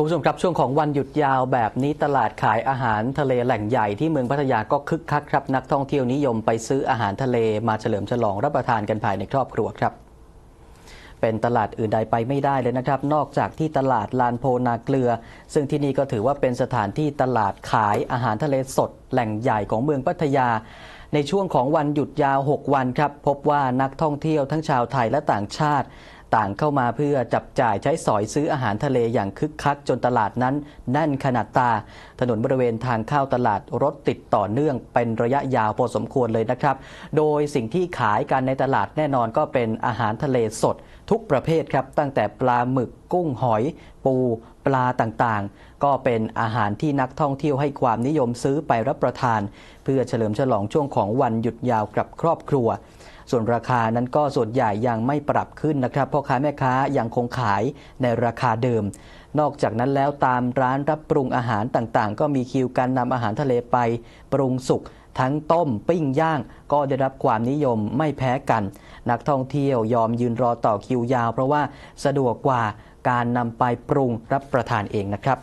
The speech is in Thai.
คุณผู้ชมครับช่วงของวันหยุดยาวแบบนี้ตลาดขายอาหารทะเลแหล่งใหญ่ที่เมืองพัทยาก็คึกคักครับ นักท่องเที่ยวนิยมไปซื้ออาหารทะเลมาเฉลิมฉลองรับประทานกันภายในครอบครัวครับ เป็นตลาดอื่นใดไปไม่ได้เลยนะครับ นอกจากที่ตลาดลานโพนาเกลือ ซึ่งที่นี่ก็ถือว่าเป็นสถานที่ตลาดขายอาหารทะเลสด แหล่งใหญ่ของเมืองพัทยา ในช่วงของวันหยุดยาว 6 วันครับพบว่านักท่องเที่ยวทั้งชาวไทยและต่างชาติ ต่างเข้ามาเพื่อจับจ่ายใช้สอยซื้ออาหารทะเลอย่างคึกคักจนตลาดนั้นแน่นขนาดตา ถนนบริเวณทางเข้าตลาดรถติดต่อเนื่องเป็นระยะยาวพอสมควรเลยนะครับ โดยสิ่งที่ขายกันในตลาดแน่นอนก็เป็นอาหารทะเลสดทุกประเภทครับ ตั้งแต่ปลาหมึกกุ้งหอย ปูปลาต่างๆ ก็เป็นอาหารที่นักท่องเที่ยวให้ความนิยมซื้อไปรับประทาน เพื่อเฉลิมฉลองช่วงของวันหยุดยาวกับครอบครัว ส่วนราคานั้นก็ส่วนใหญ่ยังไม่ปรับขึ้นนะครับพ่อค้าแม่ค้ายังคงขายในราคาเดิม นอกจากนั้นแล้วตามร้านรับปรุงอาหารต่างๆ ก็มีคิวการนำอาหารทะเลไปปรุงสุกทั้งต้มปิ้งย่างก็ได้รับความนิยมไม่แพ้กัน นักท่องเที่ยวยอมยืนรอต่อคิวยาว เพราะว่าสะดวกกว่าการนำไปปรุงรับประทานเองนะครับ